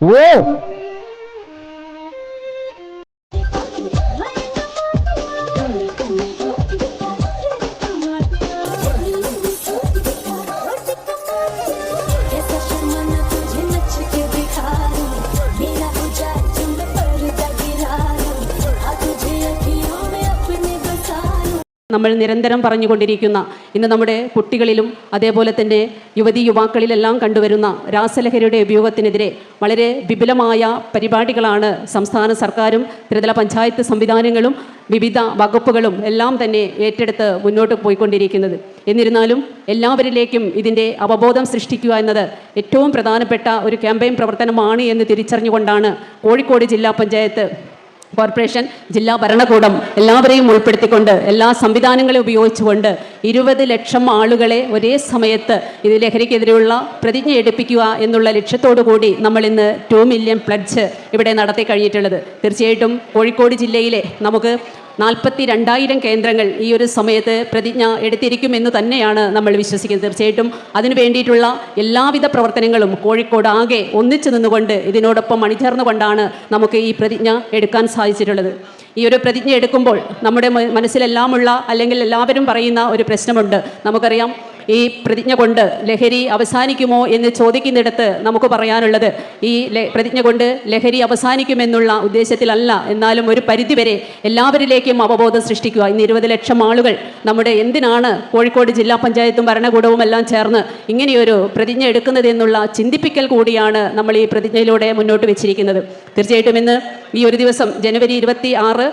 Whoa! നമ്മൾ നിരന്തരം പറഞ്ഞുകൊണ്ടിരിക്കുന്ന ഇന്ന് നമ്മുടെ കുട്ടികളിലും അതേപോലെ തന്നെ യുവതി യുവാക്കളിലെല്ലാം കണ്ടുവരുന്ന രാസലഹരിയുടെ ഉപയോഗത്തിനെതിരെ വളരെ വിപുലമായ പരിപാടികളാണ് സംസ്ഥാന സർക്കാരും ത്രിതല പഞ്ചായത്ത് സംവിധാനങ്ങളും വിവിധ വകുപ്പുകളും എല്ലാം തന്നെ ഏറ്റെടുത്ത് മുന്നോട്ട് പോയിക്കൊണ്ടിരിക്കുന്നത്. എന്നിരുന്നാലും എല്ലാവരിലേക്കും ഇതിന്റെ അവബോധം സൃഷ്ടിക്കുക എന്നത് ഏറ്റവും പ്രധാനപ്പെട്ട ഒരു ക്യാമ്പയിൻ പ്രവർത്തനമാണ് എന്ന് തിരിച്ചറിഞ്ഞുകൊണ്ടാണ് കോഴിക്കോട് ജില്ലാ പഞ്ചായത്ത് കോർപ്പറേഷൻ ജില്ലാ ഭരണകൂടം എല്ലാവരെയും ഉൾപ്പെടുത്തിക്കൊണ്ട് എല്ലാ സംവിധാനങ്ങളെ ഉപയോഗിച്ചുകൊണ്ട് ഇരുപത് ലക്ഷം ആളുകളെ ഒരേ സമയത്ത് ഇത് ലഹരിക്കെതിരെയുള്ള പ്രതിജ്ഞ എടുപ്പിക്കുക എന്നുള്ള ലക്ഷ്യത്തോടു കൂടി നമ്മൾ ഇന്ന് ടു മില്യൺ പ്ലഡ്ജ് ഇവിടെ നടത്തി കഴിഞ്ഞിട്ടുള്ളത്. തീർച്ചയായിട്ടും കോഴിക്കോട് ജില്ലയിലെ നമുക്ക് നാൽപ്പത്തി രണ്ടായിരം കേന്ദ്രങ്ങൾ ഈ ഒരു സമയത്ത് പ്രതിജ്ഞ എടുത്തിരിക്കുമെന്ന് തന്നെയാണ് നമ്മൾ വിശ്വസിക്കുന്നത്. തീർച്ചയായിട്ടും അതിനു വേണ്ടിയിട്ടുള്ള എല്ലാവിധ പ്രവർത്തനങ്ങളും കോഴിക്കോട് ആകെ ഒന്നിച്ചു നിന്നുകൊണ്ട് ഇതിനോടൊപ്പം അണിചേർന്നുകൊണ്ടാണ് നമുക്ക് ഈ പ്രതിജ്ഞ എടുക്കാൻ സാധിച്ചിട്ടുള്ളത്. ഈ ഒരു പ്രതിജ്ഞ എടുക്കുമ്പോൾ നമ്മുടെ മനസ്സിലെല്ലാമുള്ള അല്ലെങ്കിൽ എല്ലാവരും പറയുന്ന ഒരു പ്രശ്നമുണ്ട്. നമുക്കറിയാം ഈ പ്രതിജ്ഞ കൊണ്ട് ലഹരി അവസാനിക്കുമോ എന്ന് ചോദിക്കുന്നിടത്ത് നമുക്ക് പറയാനുള്ളത് ഈ പ്രതിജ്ഞ കൊണ്ട് ലഹരി അവസാനിക്കുമെന്നുള്ള ഉദ്ദേശത്തിലല്ല. എന്നാലും ഒരു പരിധിവരെ എല്ലാവരിലേക്കും അവബോധം സൃഷ്ടിക്കുക. ഇന്ന് ഇരുപത് ലക്ഷം ആളുകൾ നമ്മുടെ എന്തിനാണ് കോഴിക്കോട് ജില്ലാ പഞ്ചായത്തും ഭരണകൂടവും എല്ലാം ചേർന്ന് ഇങ്ങനെയൊരു പ്രതിജ്ഞ എടുക്കുന്നത് എന്നുള്ള ചിന്തിപ്പിക്കൽ കൂടിയാണ് നമ്മൾ ഈ പ്രതിജ്ഞയിലൂടെ മുന്നോട്ട് വെച്ചിരിക്കുന്നത്. തീർച്ചയായിട്ടും ഇന്ന് ഈ ഒരു ദിവസം ജനുവരി ഇരുപത്തി ആറ്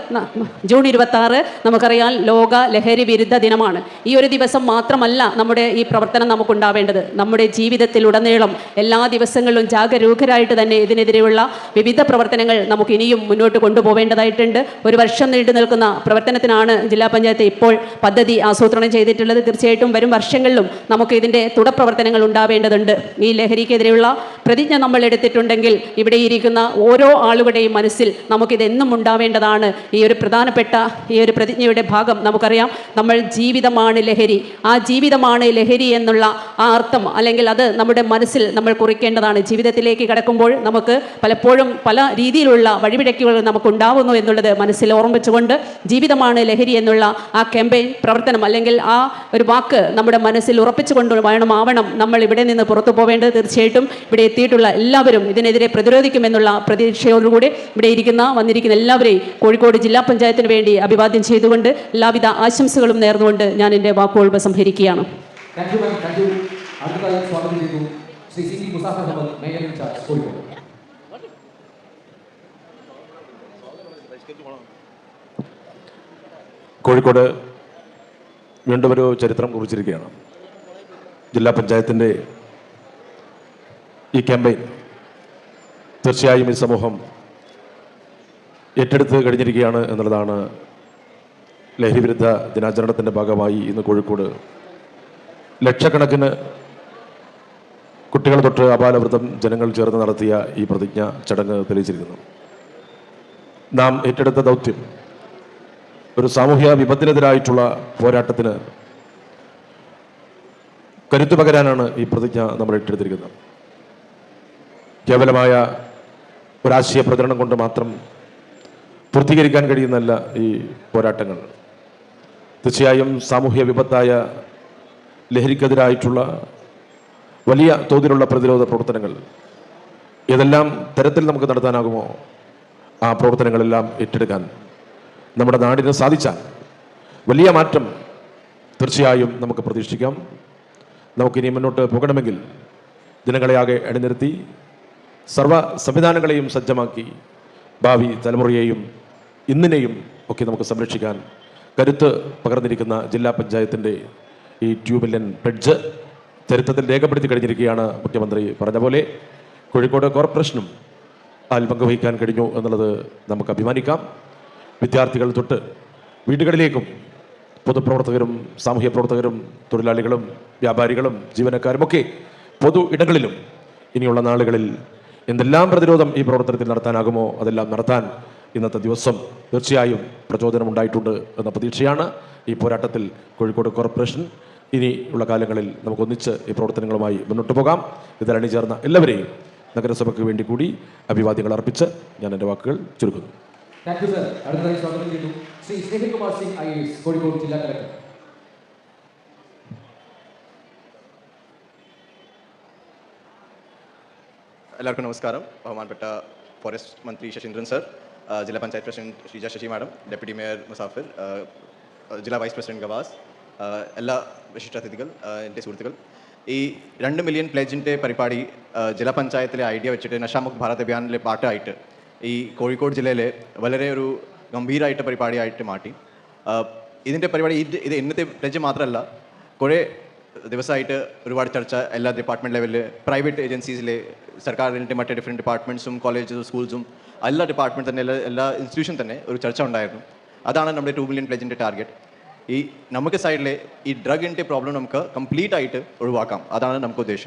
ജൂൺ ഇരുപത്തി ആറ് നമുക്കറിയാം ലോക ലഹരി വിരുദ്ധ ദിനമാണ്. ഈ ഒരു ദിവസം മാത്രമല്ല നമ്മുടെ ഈ പ്രവർത്തനം നമുക്കുണ്ടാവേണ്ടത്. നമ്മുടെ ജീവിതത്തിൽ ജീവിതത്തിലുടനീളം എല്ലാ ദിവസങ്ങളിലും ജാഗരൂകരായിട്ട് തന്നെ ഇതിനെതിരെയുള്ള വിവിധ പ്രവർത്തനങ്ങൾ നമുക്ക് ഇനിയും മുന്നോട്ട് കൊണ്ടുപോവേണ്ടതായിട്ടുണ്ട്. ഒരു വർഷം നീണ്ടു നിൽക്കുന്ന പ്രവർത്തനത്തിനാണ് ജില്ലാ പഞ്ചായത്ത് ഇപ്പോൾ പദ്ധതി ആസൂത്രണം ചെയ്തിട്ടുള്ളത്. തീർച്ചയായിട്ടും വരും വർഷങ്ങളിലും നമുക്ക് ഇതിന്റെ തുടർപ്രവർത്തനങ്ങൾ ഉണ്ടാവേണ്ടതുണ്ട്. ഈ ലഹരിക്കെതിരെയുള്ള പ്രതിജ്ഞ നമ്മൾ എടുത്തിട്ടുണ്ടെങ്കിൽ ഇവിടെ ഇരിക്കുന്ന ഓരോ ആളുകളുടെയും മനസ്സിൽ നമുക്കിതെന്നും ഉണ്ടാവേണ്ടതാണ്. ഈ ഒരു പ്രധാനപ്പെട്ട ഈ ഒരു പ്രതിജ്ഞയുടെ ഭാഗം നമുക്കറിയാം. നമ്മൾ ജീവിതമാണ് ലഹരി. ആ ജീവിതമാണ് ലഹരി എന്നുള്ള ആ അർത്ഥം അല്ലെങ്കിൽ അത് നമ്മുടെ മനസ്സിൽ നമ്മൾ കുറിക്കേണ്ടതാണ്. ജീവിതത്തിലേക്ക് കടക്കുമ്പോൾ നമുക്ക് പലപ്പോഴും പല രീതിയിലുള്ള വഴിപിഴക്കുകൾ നമുക്ക് ഉണ്ടാവുന്നു എന്നുള്ളത് മനസ്സിൽ ഓർമ്മിച്ചുകൊണ്ട് ജീവിതമാണ് ലഹരി എന്നുള്ള ആ ക്യാമ്പയിൻ പ്രവർത്തനം അല്ലെങ്കിൽ ആ ഒരു വാക്ക് നമ്മുടെ മനസ്സിൽ ഉറപ്പിച്ചുകൊണ്ട് വേണം ആവണം നമ്മൾ ഇവിടെ നിന്ന് പുറത്തു പോവേണ്ടത്. തീർച്ചയായിട്ടും ഇവിടെ എത്തിയിട്ടുള്ള എല്ലാവരും ഇതിനെതിരെ പ്രതിരോധിക്കുമെന്നുള്ള പ്രതീക്ഷയോടുകൂടി ഇവിടെ ഇരിക്കുന്ന വന്നിരിക്കുന്ന എല്ലാവരെയും കോഴിക്കോട് ജില്ലാ പഞ്ചായത്തിന് വേണ്ടി അഭിവാദ്യം ചെയ്തുകൊണ്ട് എല്ലാവിധ ആശംസകളും നേർന്നുകൊണ്ട് ഞാൻ എന്റെ വാക്കുകൾ ഉപസംഹരിക്കുകയാണ്. Thank you ma'am thank you അടുത്തതായി സ്വാഗതം ചെയ്തു. Shri C P Muzaffar Ahmed mayor in charge Kozhikode. Kozhikode വീണ്ടും ഒരു ചരിത്രം കുറിച്ചിരിക്കുകയാണ്. ജില്ലാ പഞ്ചായത്തിന്റെ ഈ ക്യാമ്പയിൻ തീർച്ചയായും ഈ സമൂഹം ഏറ്റെടുത്ത് കഴിഞ്ഞിരിക്കുകയാണ് എന്നുള്ളതാണ് ലഹരി വിരുദ്ധ ദിനാചരണത്തിന്റെ ഭാഗമായി ഇന്ന് കോഴിക്കോട് ലക്ഷക്കണക്കിന് കുട്ടികൾ തൊട്ട് അപാലവൃത്തം ജനങ്ങൾ ചേർന്ന് നടത്തിയ ഈ പ്രതിജ്ഞ ചടങ്ങ് തെളിയിച്ചിരിക്കുന്നു. നാം ഏറ്റെടുത്ത ദൗത്യം ഒരു സാമൂഹ്യ വിപത്തിനെതിരായിട്ടുള്ള പോരാട്ടത്തിന് കരുത്തു പകരാനാണ് ഈ പ്രതിജ്ഞ നമ്മൾ ഏറ്റെടുത്തിരിക്കുന്നത്. കേവലമായ ഒരാശയ പ്രചരണം കൊണ്ട് മാത്രം പൂർത്തീകരിക്കാൻ കഴിയുന്നല്ല ഈ പോരാട്ടങ്ങൾ. തീർച്ചയായും സാമൂഹ്യ വിപത്തായ ലഹരിക്കെതിരായിട്ടുള്ള വലിയ തോതിലുള്ള പ്രതിരോധ പ്രവർത്തനങ്ങൾ ഏതെല്ലാം തരത്തിൽ നമുക്ക് നടത്താനാകുമോ ആ പ്രവർത്തനങ്ങളെല്ലാം ഏറ്റെടുക്കാൻ നമ്മുടെ നാടിന് സാധിച്ചാൽ വലിയ മാറ്റം തീർച്ചയായും നമുക്ക് പ്രതീക്ഷിക്കാം. നമുക്കിനി മുന്നോട്ട് പോകണമെങ്കിൽ ജനങ്ങളെയാകെ അണിനിരത്തി സർവ സംവിധാനങ്ങളെയും സജ്ജമാക്കി ഭാവി തലമുറയെയും ഇന്നിനെയും ഒക്കെ നമുക്ക് സംരക്ഷിക്കാൻ കരുത്ത് പകർന്നിരിക്കുന്ന ജില്ലാ പഞ്ചായത്തിന്റെ ഈ ട്യൂബില്ലൻ ബ്രിഡ്ജ് ചരിത്രത്തിൽ രേഖപ്പെടുത്തി കഴിഞ്ഞിരിക്കുകയാണ് മുഖ്യമന്ത്രി പറഞ്ഞ പോലെ. കോഴിക്കോട് കോർപ്പറേഷനും അതിൽ പങ്കുവഹിക്കാൻ കഴിഞ്ഞു എന്നുള്ളത് നമുക്ക് അഭിമാനിക്കാം. വിദ്യാർത്ഥികൾ തൊട്ട് വീടുകളിലേക്കും പൊതുപ്രവർത്തകരും സാമൂഹ്യ പ്രവർത്തകരും തൊഴിലാളികളും വ്യാപാരികളും ജീവനക്കാരുമൊക്കെ പൊതു ഇടങ്ങളിലും ഇനിയുള്ള നാളുകളിൽ എന്തെല്ലാം പ്രതിരോധം ഈ പ്രവർത്തനത്തിൽ നടത്താനാകുമോ അതെല്ലാം നടത്താൻ ഇന്നത്തെ ദിവസം തീർച്ചയായും പ്രചോദനമുണ്ടായിട്ടുണ്ട് എന്ന പ്രതീക്ഷയാണ് ഈ പോരാട്ടത്തിൽ കോഴിക്കോട് കോർപ്പറേഷൻ ഇനിയുള്ള കാലങ്ങളിൽ നമുക്കൊന്നിച്ച് ഈ പ്രവർത്തനങ്ങളുമായി മുന്നോട്ട് പോകാം. ഇതിൽ അണിചേർന്ന എല്ലാവരെയും നഗരസഭയ്ക്ക് വേണ്ടി കൂടി അഭിവാദ്യങ്ങൾ അർപ്പിച്ച് ഞാൻ എന്റെ വാക്കുകൾ ചുരുക്കുന്നു. താങ്ക് യു സർ അടുത്തതായി സ്വാഗതം ചെയ്യുന്നു ശ്രീ സ്നേഹിൽകുമാർ സിംഗ് ഐ എസ് കോഴിക്കോട് ജില്ലാ കളക്ടർ എല്ലാവർക്കും നമസ്കാരം. ബഹുമാനപ്പെട്ട ഫോറസ്റ്റ് മന്ത്രി ശശീന്ദ്രൻ സർ ജില്ലാ panchayat president Sheeja Sasi madam deputy mayor Musafir ജില്ലാ വൈസ് പ്രസിഡന്റ് ഗവാസ് എല്ലാ വിശിഷ്ടാതിഥികൾ എന്റെ സുഹൃത്തുക്കൾ. ഈ രണ്ട് മില്യൺ പ്ലേജിന്റെ പരിപാടി ജില്ലാ പഞ്ചായത്തിലെ ഐഡിയ വെച്ചിട്ട് നഷാമുഖ് ഭാരത് അഭിയാനിലെ പാട്ടായിട്ട് ഈ കോഴിക്കോട് ജില്ലയിലെ വളരെ ഒരു ഗംഭീരമായിട്ട് പരിപാടിയായിട്ട് മാറ്റി. ഇതിന്റെ പരിപാടി ഇത് ഇന്നത്തെ പ്ലേജ് മാത്രമല്ല കുറേ ദിവസമായിട്ട് ഒരുപാട് ചർച്ച എല്ലാ ഡിപ്പാർട്ട്മെന്റ് ലെവലിൽ പ്രൈവറ്റ് ഏജൻസീസിലെ സർക്കാരിന്റെ മറ്റേ ഡിഫറെന്റ് ഡിപ്പാർട്ട്മെന്റ്സും കോളേജസും സ്കൂൾസും എല്ലാ ഡിപ്പാർട്ട്മെന്റ് തന്നെ എല്ലാ എല്ലാ ഇൻസ്റ്റിറ്റ്യൂഷൻ തന്നെ ഒരു ചർച്ച ഉണ്ടായിരുന്നു. അതാണ് നമ്മുടെ ടു മില്യൺ പ്ലേജിന്റെ ടാർഗറ്റ് ഈ നമുക്ക് സൈഡിലെ ഈ ഡ്രഗിന്റെ പ്രോബ്ലം നമുക്ക് കംപ്ലീറ്റ് ആയിട്ട് ഒഴിവാക്കാം. അതാണ് നമുക്ക് ഉദ്ദേശം.